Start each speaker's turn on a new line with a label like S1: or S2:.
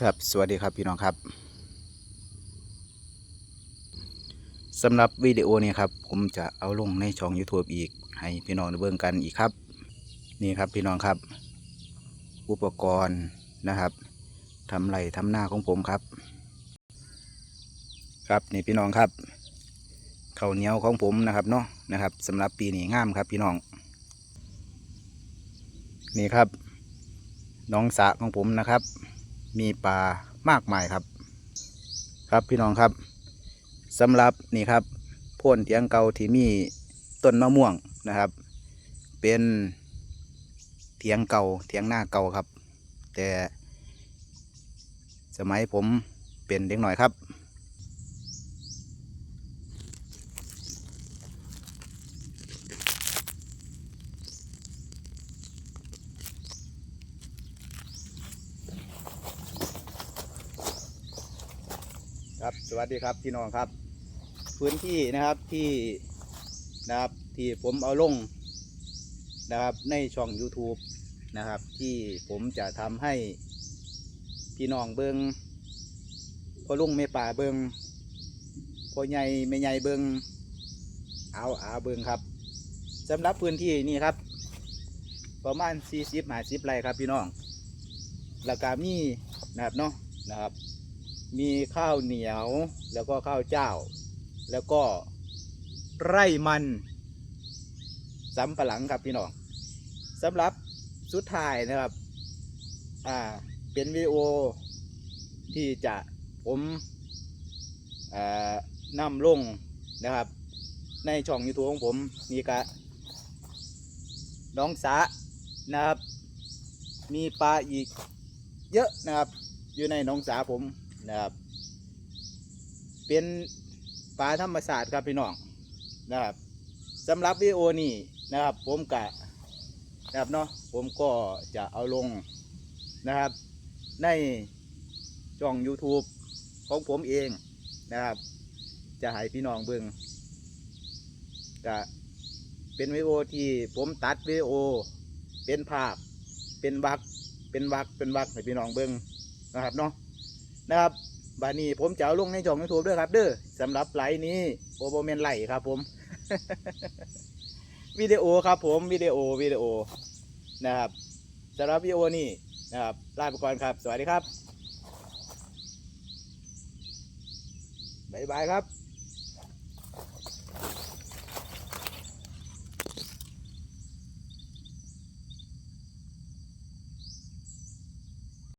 S1: ครับสวัสดีครับพี่น้องครับสำหรับวิดีโอนี้ครับผมจะเอาลงในช่อง YouTube อีก ให้พี่น้องได้เบิ่งกันอีกครับ นี่ครับพี่น้องครับ อุปกรณ์นะครับทำไรทำหน้าของผมครับ ครับนี่พี่น้องครับข้าวเหนียวของผมนะครับเนาะนะครับสำหรับปีนี้งามครับพี่น้อง นี่ครับ น้องสะของผมนะครับ มีปลามากมายครับ ครับพี่น้องครับสำหรับนี่ครับพ่นเทียงเก่าที่มีต้นมะม่วงนะครับ เป็นเทียงเก่าเทียงหน้าเก่าครับ แต่สมัยผมเป็นเด็กหน่อยครับ ครับสวัสดีครับพี่น้องครับ พื้นที่นะครับที่นะครับที่ผมเอาลงนะครับในช่อง YouTube นะครับ ที่ผมจะทำให้พี่น้องเบิงพอลุงไม่ป่าเบิงพอใหญ่ไม่ใหญ่เบิงเอาอาเบิงครับสำหรับพื้นที่นี่ครับ ประมาณ40หาสิบไร่ครับพี่น้องแล้วก็มีนะครับเนาะนะครับ มีข้าวเหนียวแล้วก็ข้าวเจ้า แล้วก็ไร่มันสำปะหลังครับพี่น้องสำหรับสุดท้ายนะครับอ่าเป็นวิดีโอที่จะผมนำลงนะครับ ในช่อง YouTube ของผมมีกะน้องสานะครับ มีปลาอีกเยอะนะครับ อยู่ในน้องสาผม นะครับเป็นปลาธรรมศาสตร์ครับพี่น้องนะครับสำหรับวิดีโอนี้นะครับ ผมกะนะครับเนาะผมก็จะเอาลงนะครับ ในช่อง YouTube ของผมเองนะครับ จะให้พี่น้องเบิ่งกะเป็นวิดีโอที่ผมตัดวิดีโอ เป็นภาพเป็นวักเป็นวักเป็นวักให้พี่น้องเบิ่งนะครับเนาะ นะครับบานี้ผมจะเอาลงในช่องยูทูบด้วยครับ เด้อสำหรับไลฟ์นี้โอโบเมนไลฟ์ครับผม วิดีโอครับผมวิดีโอวิดีโอนะครับสำหรับวิดีโอนี้นะครับลาไปก่อนครับ สวัสดีครับบ๊ายบายครับ